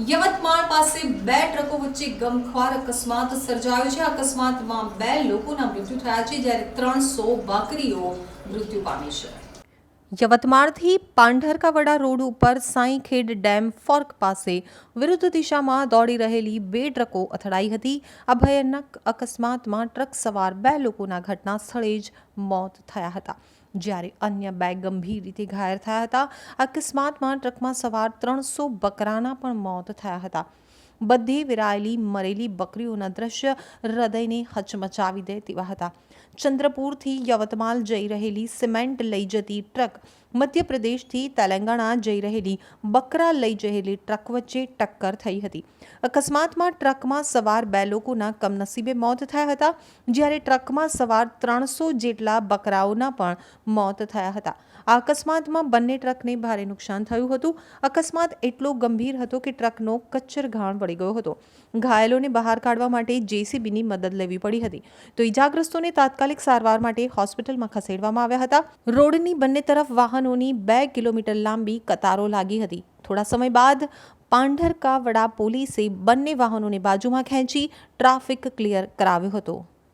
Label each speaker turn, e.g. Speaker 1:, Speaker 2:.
Speaker 1: યવતમાળ પાસે બે ટ્રકો વચ્ચે ગમખ્વાર અકસ્માત સર્જાયો છે. અકસ્માતમાં બે લોકોના મૃત્યુ થયા છે, જ્યારે ત્રણસો બકરીઓ મૃત્યુ પામી છે.
Speaker 2: યવતમાળથી પાંઢરકાવડા રોડ ઉપર સાંઈખેડ ડેમ ફોર્ક પાસે વિરુદ્ધ દિશામાં દોડી રહેલી બે ટ્રકો અથડાઈ હતી. આ અકસ્માતમાં ટ્રક સવાર બે લોકોના ઘટના સ્થળે જ મોત થયા હતા. જ્યારે અન્ય બે ગંભીર રીતે ઘાયલ થયા હતા. અકસ્માતમાં ટ્રકમાં સવાર ત્રણસો બકરાના પણ મોત થયા હતા. બધી વિરાયેલી મરેલી બકરીઓના દ્રશ્ય હૃદયને હચમચાવી દે તેવા હતા. ચંદ્રપુરથી યવતમાલ જઈ રહેલી સિમેન્ટ લઈ જતી ટ્રક મધ્યપ્રદેશથી તેલંગાણા જઈ રહેલી બકરા લઈ જહેલી ટ્રક વચ્ચે ટક્કર થઈ હતી. અકસ્માતમાં ટ્રકમાં સવાર બે લોકોના કમનસીબે મોત થયા હતા, જ્યારે ટ્રકમાં સવાર ત્રણસો જેટલા બકરાઓના પણ મોત થયા હતા. આ અકસ્માતમાં બંને ટ્રકને ભારે નુકસાન થયું હતું. અકસ્માત એટલો ગંભીર હતો કે ટ્રકનો કચ્છર ઘાણ વળી ગયો હતો. ઘાયલોને બહાર કાઢવા માટે જેસીબીની મદદ લેવી પડી હતી. તો ઈજાગ્રસ્તોને તાત્કાલિક સારવાર માટે હોસ્પિટલમાં ખસેડવામાં આવ્યા હતા. રોડની બંને તરફ વાહનોની બે કિલોમીટર લાંબી કતારો લાગી હતી. થોડા સમય બાદ પાંઢરકાવડા પોલીસે બંને વાહનોને બાજુમાં ખેંચી ટ્રાફિક ક્લિયર કરાવ્યો હતો.